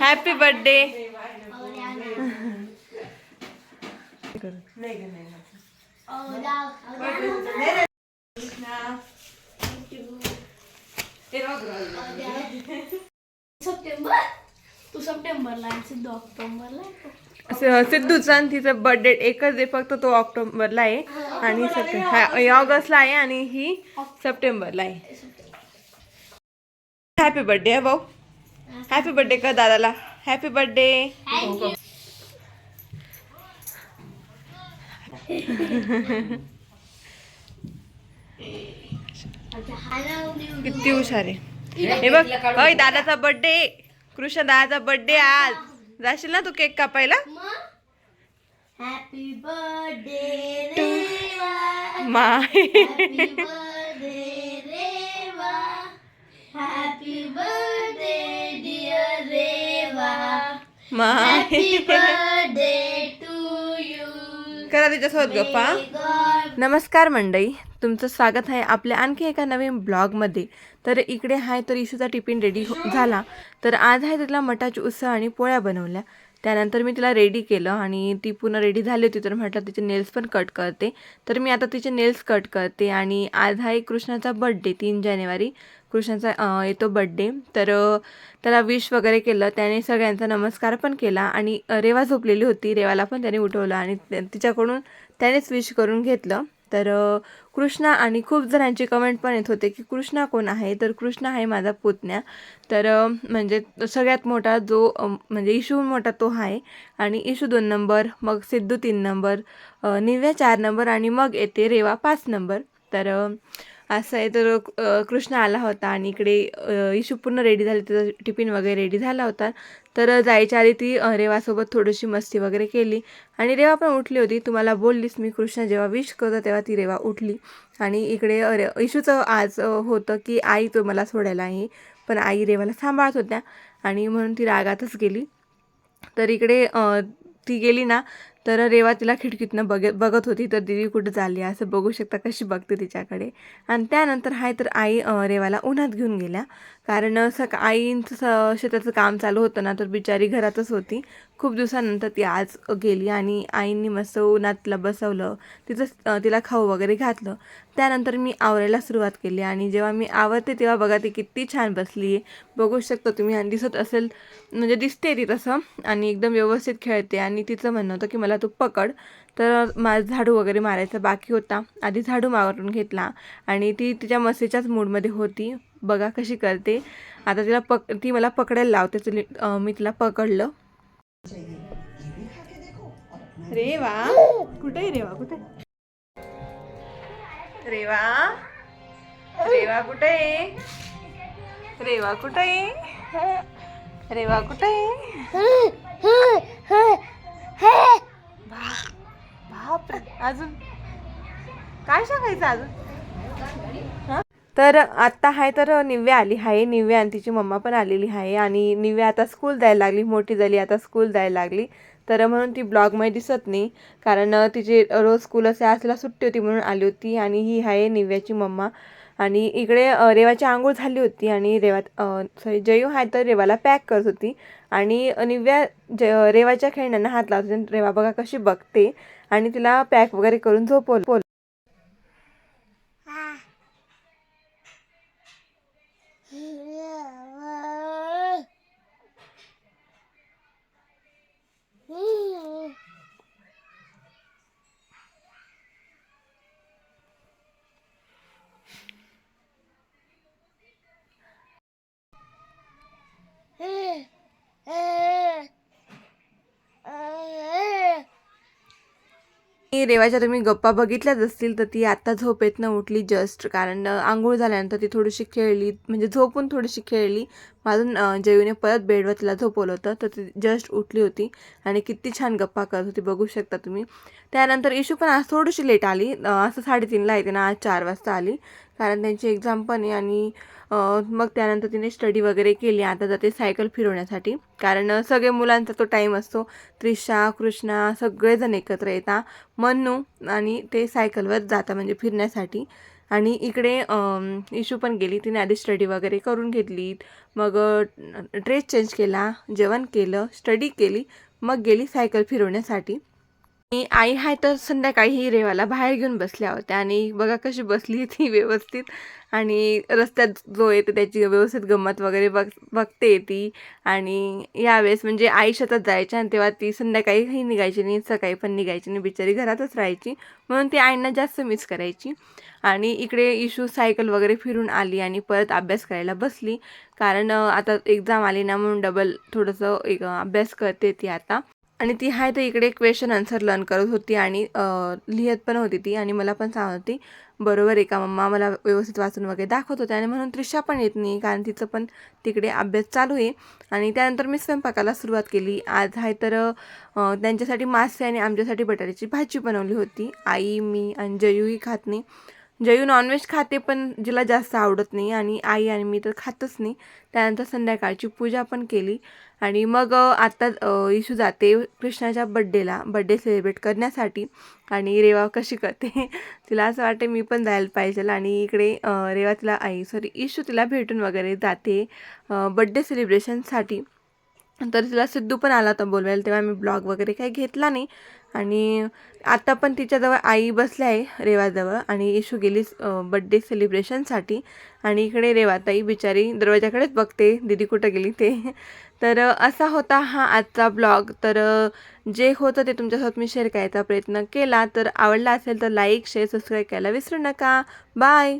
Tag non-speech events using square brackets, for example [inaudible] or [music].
Happy birthday September? तू सप्टेंबरला सिद्धू ऑक्टोबरला. सिद्धूचा आणि तिचा बर्थडे एकच आहे फक्त तो ऑक्टोबरला आहे. आणि सप्टेंबर ऑगस्टला. आहे आणि ही सप्टेंबरला आहे. हॅपी बर्थडे भाऊ. हॅपी बर्थडे कर दादाला. हॅपी बर्थडे किती हुशार आहे. हे बघ होय दादाचा बर्थडे कृष्ण दादाचा बर्थडे आज. जाशील ना तू केक कापायला? हॅपी बर्थडे माय. हॅपी बर्थडे माय करा तिच्यासोबत गप्पा. नमस्कार मंडळी तुमचं स्वागत आहे आपल्या आणखी एका नवीन ब्लॉगमध्ये. तर इकडे आहे तर इशूचा टिफिन रेडी हो झाला. तर आज आहे तिला मटाची उसळ आणि पोळ्या बनवल्या. त्यानंतर मी तिला रेडी केलं आणि ती पूर्ण रेडी झाली होती तर म्हटलं तिचे नेल्स पण कट करते. तर मी आता तिचे नेल्स कट करते आणि आज आहे कृष्णाचा बड्डे तीन जानेवारी. कृष्णाचा येतो बड्डे तर त्याला विश वगैरे केलं. त्याने सगळ्यांचा नमस्कार पण केला आणि रेवा झोपलेली होती. रेवाला पण त्याने उठवलं आणि तिच्याकडून त्यानेच विश करून घेतलं. तर कृष्णा आणि खूप जणांची कमेंट पण येत होते की कृष्णा कोण आहे? तर कृष्णा आहे माझा पुतण्या. तर म्हणजे सगळ्यात मोठा जो म्हणजे इशू मोठा तो आहे. आणि इशू दोन नंबर मग सिद्धू तीन नंबर निव्या चार नंबर आणि मग येते रेवा पाच नंबर. तर असं आहे. तर कृष्ण आला होता आणि इकडे इशू पूर्ण रेडी झाली. तिचा टिफिन वगैरे रेडी झाला होता. तर जायच्या आधी ती रेवासोबत थोडीशी मस्ती वगैरे केली. आणि रेवा पण उठली होती. तुम्हाला बोललीस मी कृष्ण जेव्हा विश करतो तेव्हा ती रेवा उठली. आणि इकडे रे इशूचं आज होतं की आई तो मला सोडायला आहे. पण आई रेवाला सांभाळत होत्या. आणि म्हणून ती रागातच गेली. तर इकडे ती गेली ना तर रेवा तिला खिडकीतनं बघत बघत होती तर दिदी कुठं चालली असं बघू शकता कशी बघते तिच्याकडे. आणि त्यानंतर हाय तर आई रेवाला उन्हात घेऊन गेल्या. कारण सक आईंचं स- शेताचं काम चालू होतं ना तर बिचारी घरातच होती. खूप दिवसानंतर ती आज गेली आणि आईंनी मस्त उन्हातला बसवलं तिचं तिला खाऊ वगैरे घातलं. त्यानंतर मी आवरायला सुरुवात केली आणि जेव्हा मी आवरते तेव्हा बघा ती किती छान बसली. आहे बघू शकता तुम्ही आणि दिसत असेल म्हणजे दिसते ती तसं आणि एकदम व्यवस्थित खेळते आणि तिचं म्हणणं होतं की मला तू पकड. तर माझं झाडू वगैरे मारायचा बाकी होता. आधी झाडू मारून घेतला आणि ती तिच्या मस्तीच्याच मूडमध्ये होती. बघा कशी करते. आता तिला पक ती मला पकडायला लावते. मी तिला पकडलं. रेवा कुठे रेवा कुठे रेवा रेवा कुठे रेवा कुठे रेवा कुठे बापरे अजून काय सांगायचं अजून? तर आत्ता आहे तर निव्या आली आहे निव्या आणि तिची मम्मा पण आलेली आहे आणि निव्या आता स्कूल जायला लागली. मोठी झाली आता स्कूल जायला लागली. तर म्हणून ती ब्लॉगमध्ये दिसत नाही. कारण तिची रोज स्कूल असे असला सुट्टी होती म्हणून आली होती. आणि ही आहे निव्याची मम्मा. आणि इकडे रेवाची आंघोळ झाली होती. आणि रेवा सॉरी जयू आहे तर रेवाला पॅक करत होती. आणि निव्या ज रेवाच्या खेळण्यांना हात लावत होती. आणि रेवा बघा कशी बघते. आणि तिला पॅक वगैरे करून झोपवलं. आणि रेवाच्या तुम्ही गप्पा बघितल्याच असतील तर ती आत्ता झोपेतनं उठली जस्ट कारण आंघोळ झाल्यानंतर ती थोडीशी खेळली म्हणजे झोपून थोडीशी खेळली माझं जयूने परत बेडवर तिला झोपवलं होतं तर ती जस्ट उठली होती आणि किती छान गप्पा करत होती बघू शकता तुम्ही. त्यानंतर इशू पण आज थोडीशी लेट आली. असं साडेतीनला येते ना आज चार वाजता आली. कारण त्यांची एक्झाम पण आहे आणि मग त्यानंतर तिने स्टडी वगैरे केली. आता जाते सायकल फिरवण्यासाठी. कारण सगळे मुलांचा तो टाईम असतो. त्रिशा कृष्णा सगळेजण एकत्र येतात. मन्नू आणि ते सायकलवर जाता म्हणजे फिरण्यासाठी. आणि इकडे इशू पण गेली. तिने आधी स्टडी वगैरे करून घेतली. मग ड्रेस चेंज केला जेवण केलं स्टडी केली मग गेली सायकल फिरवण्यासाठी. आणि आई हाय तर संध्याकाळी रेवाला बाहेर घेऊन बसल्या होत्या आणि बघा कशी बसली [laughs] ती व्यवस्थित. आणि रस्त्यात जो येते त्याची व्यवस्थित गंमत वगैरे बघ बघते ती. आणि यावेळेस म्हणजे आई शेतात जायच्या आणि तेव्हा ती संध्याकाळीही निघायची नाही सकाळी पण निघायची नाही बिचारी घरातच राहायची. म्हणून ती आईंना जास्त मिस करायची. आणि इकडे इशू सायकल वगैरे फिरून आली आणि परत अभ्यास करायला बसली. कारण आता एक्झाम आली ना म्हणून डबल थोडंसं एक अभ्यास करते ती आता. आणि ती आहे तर इकडे क्वेश्चन आन्सर लर्न करत होती आणि लिहित पण होती ती आणि मला पण सांगत होती बरोबर आहे का मम्मा? मला व्यवस्थित वाचून वगैरे दाखवत होते. आणि म्हणून त्रिशा पण येत नाही कारण तिचं पण तिकडे अभ्यास चालू आहे. आणि त्यानंतर मी स्वयंपाकाला सुरुवात केली. आज आहे तर त्यांच्यासाठी मासे आणि आमच्यासाठी बटाट्याची भाजी बनवली होती. आई मी आणि जयूही खात नाही. जयू नॉनव्हेज खाते पण जिला जास्त आवडत नाही आणि आई आणि मी तर खातच नाही. त्यानंतर संध्याकाळची पूजा पण केली. आणि मग आत्ता आता इशू जाते कृष्णाच्या बड्डेला बड्डे सेलिब्रेट करण्यासाठी. आणि रेवा कशी करते? [laughs] तिला असं वाटते मी पण जायला पाहिजे. आणि इकडे रेवा तिला आई सॉरी इशू तिला भेटून वगैरे जाते बड्डे सेलिब्रेशनसाठी तर तिला सिद्धू पण आला होता बोलवायला. तेव्हा मी ब्लॉग वगैरे काही घेतला नाही. आणि आता पण तिच्याजवळ आई बसल्या आहे रेवाजवळ. आणि इशू गेली बड्डे सेलिब्रेशनसाठी आणि इकडे रेवाताई बिचारी दरवाजाकडेच बघते. दीदी कुठं गेली ते? तर असा होता हा आजचा ब्लॉग. तर जे होतं ते तुमच्यासोबत मी शेअर करायचा प्रयत्न केला. तर आवडला असेल तर लाईक शेअर सबस्क्राईब करायला विसरू नका. बाय!